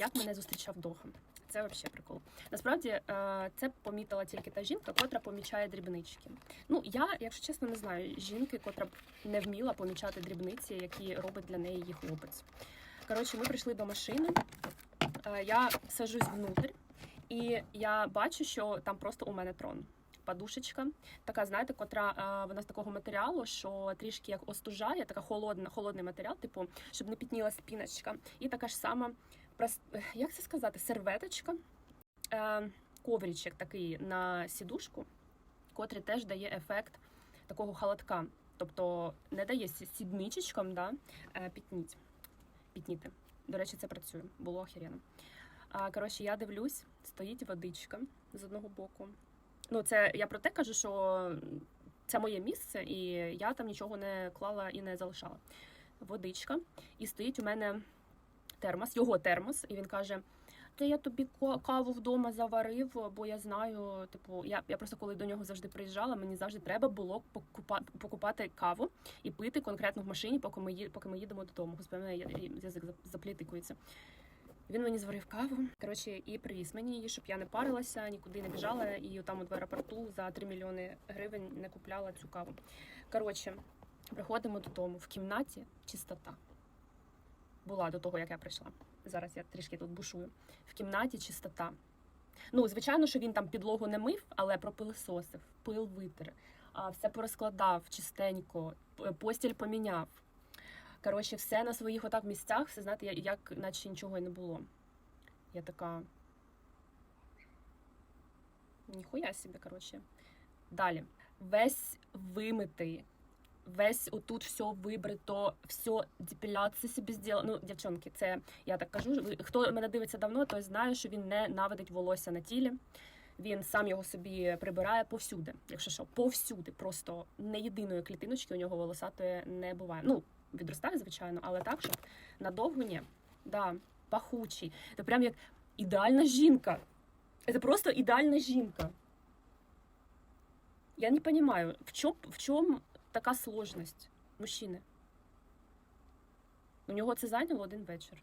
як мене зустрічав Доха. Це взагалі прикол. Насправді е, це помітила тільки та жінка, котра помічає дрібнички. Ну я, якщо чесно, не знаю жінки, котра б не вміла помічати дрібниці, які робить для неї її хлопець. Коротше, ми прийшли до машини. е, Я сажусь внутрь, і я бачу, що там просто у мене трон. Подушечка, така, знаєте, котра е, вона з такого матеріалу, що трішки як остужає, така холодна, холодний матеріал, типу, щоб не пітніла спіночка. І така ж сама, як це сказати, серветочка, е, коврічок такий на сідушку, котрий теж дає ефект такого халатка. Тобто не дає сі- сідничечкам да, е, пітніть. пітніти. До речі, це працює, було охеренно. А, коротше, я дивлюсь, стоїть водичка з одного боку. Ну, це я про те кажу, що це моє місце, і я там нічого не клала і не залишала. Водичка, і стоїть у мене термос, його термос, і він каже: Та я тобі каву вдома заварив, бо я знаю, типу, я, я просто коли до нього завжди приїжджала, мені завжди треба було покупа, покупати каву і пити конкретно в машині, поки ми, поки ми їдемо додому. Господи, мене язик заплітикується. Він мені зварив каву, коротше, і привіз мені її, щоб я не парилася, нікуди не біжала, і там от в аеропорту за 3 мільйони гривень не купляла цю каву. Коротше, приходимо додому. В кімнаті чистота. Була до того, як я прийшла. Зараз я трішки тут бушую. В кімнаті чистота. Ну, звичайно, що він там підлогу не мив, але пропилисосив, пил витер, все порозкладав чистенько, постіль поміняв. Коротше, все на своїх отак місцях, все знаєте, як наче нічого і не було. Я така. Ніхуя собі, коротше. Далі. Весь вимитий, весь отут все вибрито, все депіляція собі зробила. Ну, дівчонки, це я так кажу. Хто мене дивиться давно, той знає, що він не наводить волосся на тілі. Він сам його собі прибирає повсюди. Якщо що, повсюди. Просто не єдиної клітиночки у нього волосатої не буває. Ну, відростає, звичайно, але так, щоб надовго ні. Да, пахучий. Це прям як ідеальна жінка. Це просто ідеальна жінка. Я не понимаю, в чому в чому така сложність мужчини? У нього це зайняло один вечір.